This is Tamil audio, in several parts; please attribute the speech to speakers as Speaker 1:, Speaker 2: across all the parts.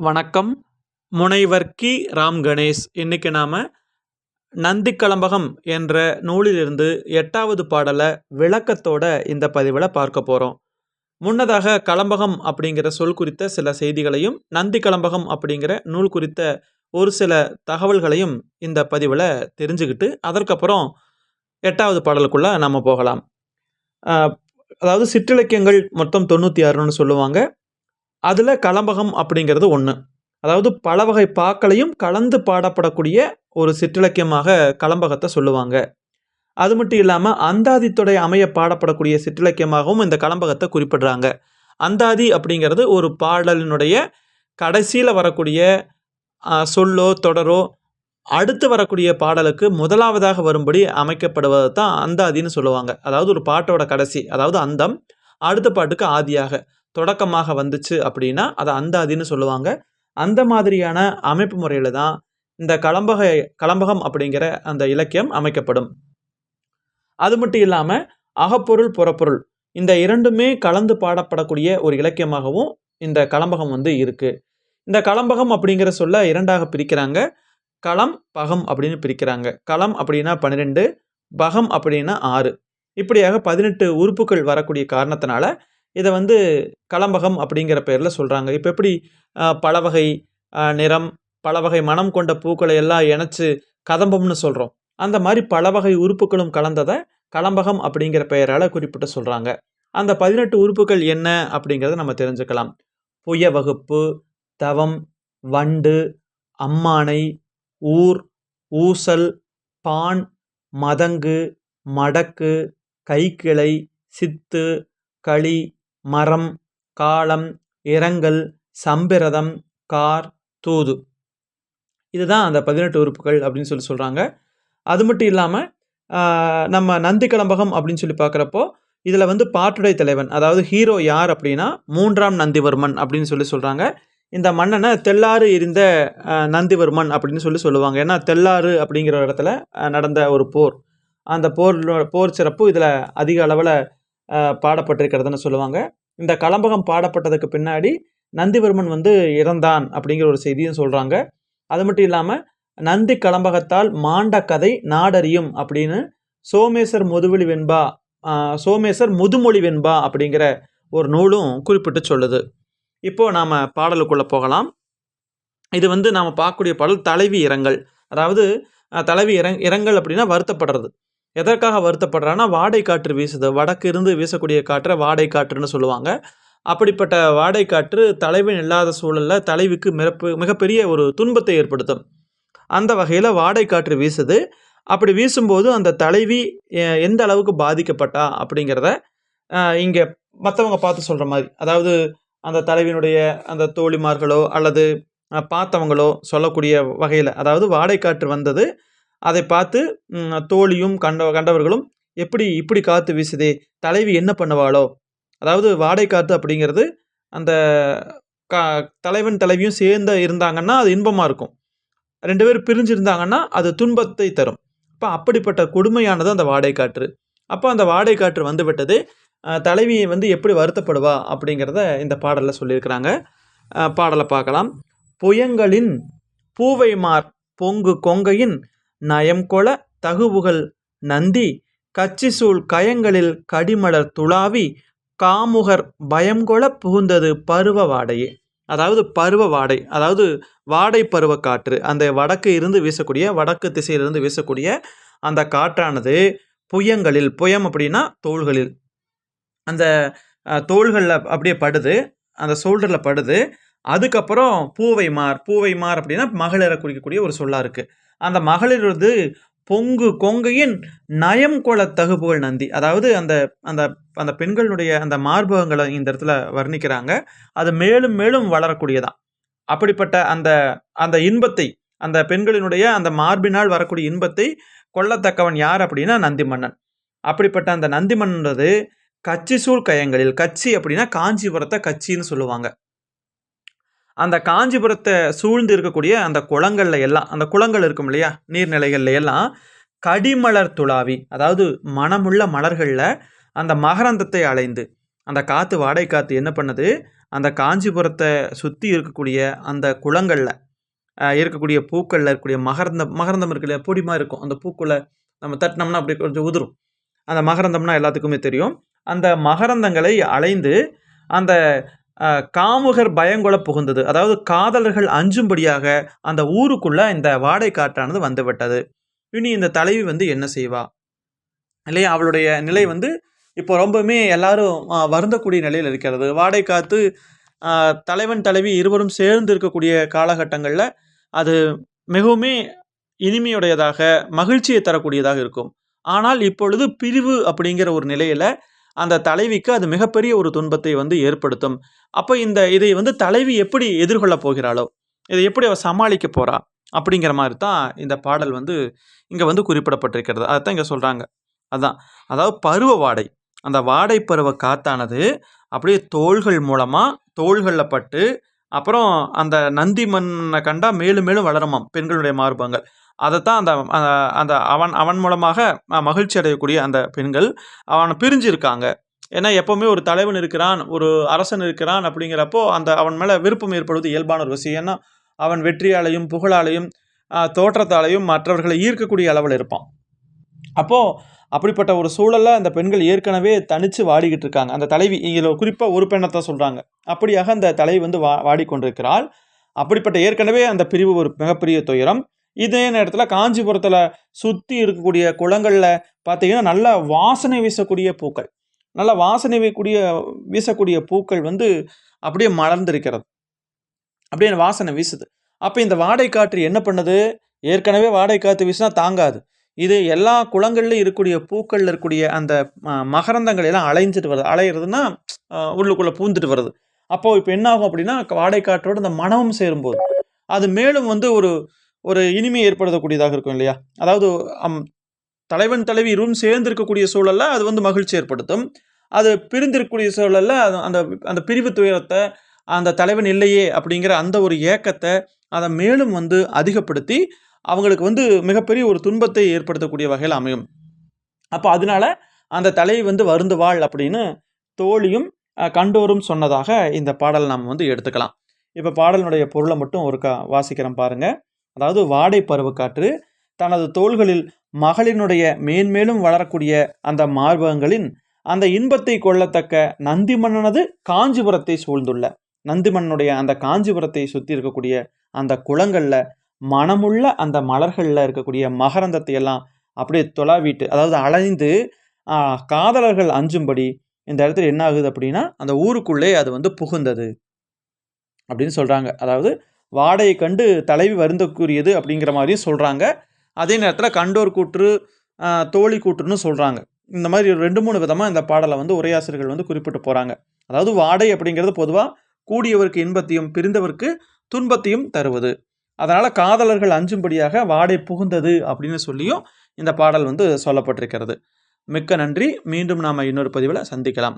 Speaker 1: வணக்கம். முனைவர் கி. ராம் கணேஷ். இன்னைக்கு நாம் நந்தி கலம்பகம் என்ற நூலிலிருந்து எட்டாவது பாடலை விளக்கத்தோட இந்த பதிவில் பார்க்க போகிறோம் முன்னதாக கலம்பகம் அப்படிங்கிற சொல் குறித்த சில செய்திகளையும் நந்தி கலம்பகம் அப்படிங்கிற நூல் குறித்த ஒரு சில தகவல்களையும் இந்த பதிவில் தெரிஞ்சுக்கிட்டு அதற்கப்புறம் எட்டாவது பாடலுக்குள்ளே நம்ம போகலாம். அதாவது சிற்றிலக்கியங்கள் மொத்தம் தொண்ணூற்றி ஆறுன்னு சொல்லுவாங்க. அதில் கலம்பகம் அப்படிங்கிறது ஒன்று அதாவது பல வகை பாக்களையும் கலந்து பாடப்படக்கூடிய ஒரு சிற்றிலக்கியமாக கலம்பகத்தை சொல்லுவாங்க. அது மட்டும் இல்லாமல் அந்தாதித்தொடை அமைய பாடப்படக்கூடிய சிற்றிலக்கியமாகவும் இந்த கலம்பகத்தை குறிப்பிடுறாங்க. அந்தாதி அப்படிங்கிறது ஒரு பாடலினுடைய கடைசியில் வரக்கூடிய சொல்லோ தொடரோ அடுத்து வரக்கூடிய பாடலுக்கு முதலாவதாக வரும்படி அமைக்கப்படுவது தான் அந்தாதின்னு சொல்லுவாங்க. அதாவது ஒரு பாட்டோட கடைசி அதாவது அந்தம் அடுத்த பாட்டுக்கு ஆதியாக. தொடக்கமாக வந்துச்சு அப்படின்னா அதை அந்தாதின்னு சொல்லுவாங்க. அந்த மாதிரியான அமைப்பு முறையில் தான் இந்த கலம்பக கலம்பகம் அப்படிங்கிற அந்த இலக்கியம் அமைக்கப்படும். அது மட்டும் இல்லாமல் அகப்பொருள் புறப்பொருள் இந்த இரண்டுமே கலந்து பாடப்படக்கூடிய ஒரு இலக்கியமாகவும் இந்த கலம்பகம் வந்து இருக்குது இந்த கலம்பகம் அப்படிங்கிற சொல்ல இரண்டாக பிரிக்கிறாங்க. களம் பகம் அப்படின்னு பிரிக்கிறாங்க. களம் அப்படின்னா பன்னிரெண்டு பகம் அப்படின்னா ஆறு. இப்படியாக பதினெட்டு உறுப்புகள் வரக்கூடிய காரணத்தினால இதை வந்து கலம்பகம் அப்படிங்கிற பேரில் சொல்கிறாங்க இப்போ எப்படி பல வகை நிறம் பல வகை மனம் கொண்ட பூக்களை எல்லாம் இணைச்சி கதம்பம்னு சொல்கிறோம் அந்த மாதிரி பல வகை உறுப்புகளும் கலந்ததை கலம்பகம் அப்படிங்கிற பெயரால் குறிப்பிட்டு சொல்கிறாங்க அந்த பதினெட்டு உறுப்புகள் என்ன அப்படிங்கிறத நம்ம தெரிஞ்சுக்கலாம். புய வகுப்பு தவம் வண்டு அம்மானை ஊர் ஊசல் பான் மதங்கு மடக்கு கைக்கிளை சித்து களி மரம் காலம் இரங்கல் சம்பிரதம் கார் தூது. இதுதான் அந்த பதினெட்டு உறுப்புகள் அப்படின்னு சொல்லி சொல்கிறாங்க அது மட்டும் இல்லாமல் நம்ம நந்தி கலம்பகம் அப்படின்னு சொல்லி பார்க்குறப்போ இதில் வந்து பாட்டுடை தலைவன் அதாவது ஹீரோ யார் அப்படின்னா மூன்றாம் நந்திவர்மன் அப்படின்னு சொல்லி சொல்கிறாங்க இந்த மன்னனை தெல்லாறு இருந்த நந்திவர்மன் அப்படின்னு சொல்லி சொல்லுவாங்க. ஏன்னா தெல்லாறு அப்படிங்கிற இடத்துல நடந்த ஒரு போர். அந்த போர் போர் சிறப்பு இதில் அதிக அளவில் பாடப்பட்டிருக்கிறதுன்னு சொல்லுவாங்க. இந்த கலம்பகம் பாடப்பட்டதுக்கு பின்னாடி நந்திவர்மன் வந்து இறந்தான் அப்படிங்கிற ஒரு செய்தியும் சொல்கிறாங்க அது மட்டும் இல்லாமல் நந்தி கலம்பகத்தால் மாண்ட கதை நாடறியும் அப்படின்னு சோமேசர் முதுவெளி வெண்பா சோமேசர் முதுமொழி வெண்பா அப்படிங்கிற ஒரு நூலும் குறிப்பிட்டு சொல்லுது. இப்போது நாம் பாடலுக்குள்ளே போகலாம். இது வந்து நாம் பார்க்கக்கூடிய பாடல் தலைவி இரங்கல். அதாவது தலைவி இறங் இரங்கல் அப்படின்னா வருத்தப்படுறது. எதற்காக வருத்தப்படுறான்னா வாடை காற்று வீசுது. வடக்கு இருந்து வீசக்கூடிய காற்றை வாடை காற்றுன்னு சொல்லுவாங்க. அப்படிப்பட்ட வாடை காற்று தலைவன் இல்லாத சூழலில் தலைவிக்கு மிகப்பு மிகப்பெரிய ஒரு துன்பத்தை ஏற்படுத்தும். அந்த வகையில் வாடை காற்று வீசுது. அப்படி வீசும்போது அந்த தலைவி எந்த அளவுக்கு பாதிக்கப்பட்டா அப்படிங்கிறத இங்கே மற்றவங்க பார்த்து சொல்கிற மாதிரி அதாவது அந்த தலைவியினுடைய அந்த தோழிமார்களோ அல்லது பார்த்தவங்களோ சொல்லக்கூடிய வகையில் அதாவது வாடைக்காற்று வந்தது அதை பார்த்து தோழியும் கண்ட கண்டவர்களும் எப்படி இப்படி காற்று வீசுதே? தலைவி என்ன பண்ணுவாளோ? அதாவது வாடைக்காற்று அப்படிங்கிறது அந்த கா தலைவன் தலைவியும் சேர்ந்து இருந்தாங்கன்னா அது இன்பமாக இருக்கும். ரெண்டு பேரும் பிரிஞ்சிருந்தாங்கன்னா அது துன்பத்தை தரும். அப்போ அப்படிப்பட்ட கொடுமையானது அந்த வாடைக்காற்று அப்போ அந்த வாடைக்காற்று காற்று வந்துவிட்டது தலைவியை வந்து எப்படி வருத்தப்படுவா அப்படிங்கிறத இந்த பாடலில் சொல்லியிருக்கிறாங்க. பாடலை பார்க்கலாம். புயங்களின் பூவைமார் பொங்கு கொங்கையின் நயம்கொள தகுவுகள் நந்தி கச்சிசூழ் கயங்களில் கடிமலர் துளாவி காமுகர் பயம்கொள புகுந்தது பருவ வாடையே. அதாவது பருவ வாடை அதாவது வாடை பருவ காற்று. அந்த வடக்கு இருந்து வீசக்கூடிய வடக்கு திசையிலிருந்து வீசக்கூடிய அந்த காற்றானது புயங்களில் புயம் அப்படின்னா தோள்களில். அந்த தோள்களில் அப்படியே படுது அந்த ஷோல்டரில் படுது. அதுக்கப்புறம் பூவைமார் பூவைமார் அப்படின்னா மகளிரை குறிக்கக்கூடிய ஒரு சொல்லா இருக்குது அந்த மகளிர் வந்து பொங்கு கொங்கையின் நயம் கொள தகுப்புகள் நந்தி. அதாவது அந்த அந்த அந்த பெண்களுடைய அந்த மார்பகங்களை இந்த இடத்துல வர்ணிக்கிறாங்க. அது மேலும் மேலும் வளரக்கூடியதான் அப்படிப்பட்ட அந்த அந்த இன்பத்தை அந்த பெண்களினுடைய அந்த மார்பினால் வரக்கூடிய இன்பத்தை கொள்ளத்தக்கவன் யார் அப்படின்னா நந்தி மன்னன் அப்படிப்பட்ட அந்த நந்தி மன்னன்றது கச்சி சூழ் கயங்களில் கச்சி அப்படின்னா காஞ்சிபுரத்தை கச்சின்னு சொல்லுவாங்க. அந்த காஞ்சிபுரத்தை சூழ்ந்து இருக்கக்கூடிய அந்த குளங்கள்ல எல்லாம் அந்த குளங்கள் இருக்கும் இல்லையா நீர்நிலைகள்ல எல்லாம் கடிமலர் துளாவி அதாவது மனமுள்ள மலர்களில் அந்த மகரந்தத்தை அலைந்து அந்த காற்று வாடை காற்று என்ன பண்ணுது? அந்த காஞ்சிபுரத்தை சுற்றி இருக்கக்கூடிய அந்த குளங்களில் இருக்கக்கூடிய பூக்களில் இருக்கக்கூடிய மகரந்தம் மகரந்தம் இருக்கு இல்லையா பொடிமா இருக்கும். அந்த பூக்களை நம்ம தட்டினோம்னா அப்படி கொஞ்சம் உதிரும். அந்த மகரந்தம்னா எல்லாத்துக்குமே தெரியும். அந்த மகரந்தங்களை அலைந்து அந்த காமுகர் பயங்கொள்ள புகுந்தது. அதாவது காதலர்கள் அஞ்சும்படியாக அந்த ஊருக்குள்ளே இந்த வாடை காற்றானது வந்துவிட்டது. இனி இந்த தலைவி வந்து என்ன செய்வா? இல்லையா அவளுடைய நிலை வந்து இப்போ ரொம்பவுமே எல்லாரும் வருந்தக்கூடிய நிலையில் இருக்கிறது. வாடை காத்து தலைவன் தலைவி இருவரும் சேர்ந்து இருக்கக்கூடிய காலகட்டங்களில் அது மிகவுமே இனிமையுடையதாக மகிழ்ச்சியை தரக்கூடியதாக இருக்கும். ஆனால் இப்பொழுது பிரிவு அப்படிங்கிற ஒரு நிலையில் அந்த தலைவிக்கு அது மிகப்பெரிய ஒரு துன்பத்தை வந்து ஏற்படுத்தும். அப்போ இந்த இதை வந்து தலைவி எப்படி எதிர்கொள்ள போகிறாளோ இதை எப்படி அவள் சமாளிக்க போறா அப்படிங்கிற மாதிரி தான் இந்த பாடல் வந்து இங்கே வந்து குறிப்பிடப்பட்டிருக்கிறது. அதைத்தான் இங்கே சொல்கிறாங்க அதுதான் அதாவது பருவ வாடை. அந்த வாடை பருவ காத்தானது அப்படியே தோள்கள் மூலமாக தோள்களில் பட்டு அப்புறம் அந்த நந்தி மண்ணை கண்டா மேலும் மேலும் வளருமாம். பெண்களுடைய மார்பங்கள் அதைத்தான் அந்த அந்த- அந்த அவன் அவன் மூலமாக மகிழ்ச்சி அடையக்கூடிய அந்த பெண்கள் அவனை பிரிஞ்சு இருக்காங்க ஏன்னா எப்போவுமே ஒரு தலைவன் இருக்கிறான் ஒரு அரசன் இருக்கிறான் அப்படிங்கிறப்போ அந்த அவன் மேலே விருப்பம் ஏற்படுவது இயல்பான ஒரு விஷயம். ஏன்னா அவன் வெற்றியாலையும் புகழாலையும் தோற்றத்தாலையும் மற்றவர்களை ஈர்க்கக்கூடிய அளவில் இருப்பான். அப்போது அப்படிப்பட்ட ஒரு சூழலில் அந்த பெண்கள் ஏற்கனவே தனித்து வாடிக்கிட்டு இருக்காங்க. அந்த தலைவி இதில் குறிப்பாக ஒரு பெண்ணை சொல்கிறாங்க அப்படியாக அந்த தலைவி வந்து வா வாடிக்கொண்டிருக்கிறாள். அப்படிப்பட்ட ஏற்கனவே அந்த பிரிவு ஒரு மிகப்பெரிய துயரம். இதே நேரத்தில் காஞ்சிபுரத்தில் சுற்றி இருக்கக்கூடிய குளங்களில் பார்த்தீங்கன்னா நல்ல வாசனை வீசக்கூடிய பூக்கள். நல்ல வாசனை வீக்கூடிய வீசக்கூடிய பூக்கள் வந்து அப்படியே மலர்ந்திருக்கிறது. அப்படியே வாசனை வீசுது. அப்போ இந்த வாடை காற்று என்ன பண்ணுது? ஏற்கனவே வாடை காற்று வீசினா தாங்காது. இது எல்லா குளங்கள்லையும் இருக்கக்கூடிய பூக்களில் இருக்கக்கூடிய அந்த ம- மகரந்தங்கள் எல்லாம் அலைஞ்சிட்டு வருது. அலையிறதுன்னா உள்ளுக்குள்ளே பூந்துட்டு வருது. அப்போது இப்போ என்ன ஆகும் அப்படின்னா வாடை காற்றோட இந்த மனமும் சேரும்போது. அது மேலும் வந்து ஒரு ஒரு இனிமை ஏற்படுத்தக்கூடியதாக இருக்கும் இல்லையா? அதாவது அம், தலைவன் தலைவி ரூம் சேர்ந்திருக்கக்கூடிய சூழலில் அது வந்து மகிழ்ச்சி ஏற்படுத்தும். அது பிரிந்திருக்கக்கூடிய சூழல்ல அந்த அந்த பிரிவு துயரத்தை அந்த தலைவன் இல்லையே அப்படிங்கிற அந்த ஒரு ஏக்கத்தை அதை மேலும் வந்து அதிகப்படுத்தி அவங்களுக்கு வந்து மிகப்பெரிய ஒரு துன்பத்தை ஏற்படுத்தக்கூடிய வகையில் அமையும். அப்போ அதனால அந்த தலைவி வந்து வருந்துவாள் அப்படின்னு தோழியும் கண்டோரும் சொன்னதாக இந்த பாடல் நாம் வந்து எடுத்துக்கலாம். இப்போ பாடலினுடைய பொருளை மட்டும் ஒரு கா வாசிக்கிறேன் பாருங்கள் அதாவது வாடை பருவக்காற்று தனது தோள்களில் மகளினுடைய மேன்மேலும் வளரக்கூடிய அந்த மார்பகங்களின் அந்த இன்பத்தை கொள்ளத்தக்க நந்திமன்னனது காஞ்சிபுரத்தை சூழ்ந்துள்ள. நந்திமன்னனுடைய அந்த காஞ்சிபுரத்தை சுற்றி இருக்கக்கூடிய அந்த குளங்களில் மனமுள்ள அந்த மலர்களில் இருக்கக்கூடிய மகரந்தத்தை எல்லாம் அப்படியே தொலாவிட்டு அதாவது அலைந்து காதலர்கள் அஞ்சும்படி இந்த இடத்துல என்ன ஆகுது அப்படின்னா அந்த ஊருக்குள்ளே அது வந்து புகுந்தது. அப்படின்னு சொல்கிறாங்க அதாவது வாடையை கண்டு தலைவி வருந்தக்கூடியது அப்படிங்கிற மாதிரியும் சொல்கிறாங்க அதே நேரத்தில் கண்டோர் கூற்று தோழி கூற்றுன்னு சொல்கிறாங்க இந்த மாதிரி ரெண்டு மூணு விதமாக இந்த பாடலை வந்து உரையாசிரியர்கள் வந்து குறிப்பிட்டு போகிறாங்க அதாவது வாடை அப்படிங்கிறது பொதுவாக கூடியவருக்கு இன்பத்தையும் பிரிந்தவருக்கு துன்பத்தையும் தருவது. அதனால் காதலர்கள் அஞ்சும்படியாக வாடை புகுந்தது அப்படின்னு சொல்லியும் இந்த பாடல் வந்து சொல்லப்பட்டிருக்கிறது. மிக்க நன்றி. மீண்டும் நாம் இன்னொரு பதிவில் சந்திக்கலாம்.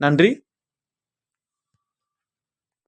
Speaker 1: நன்றி.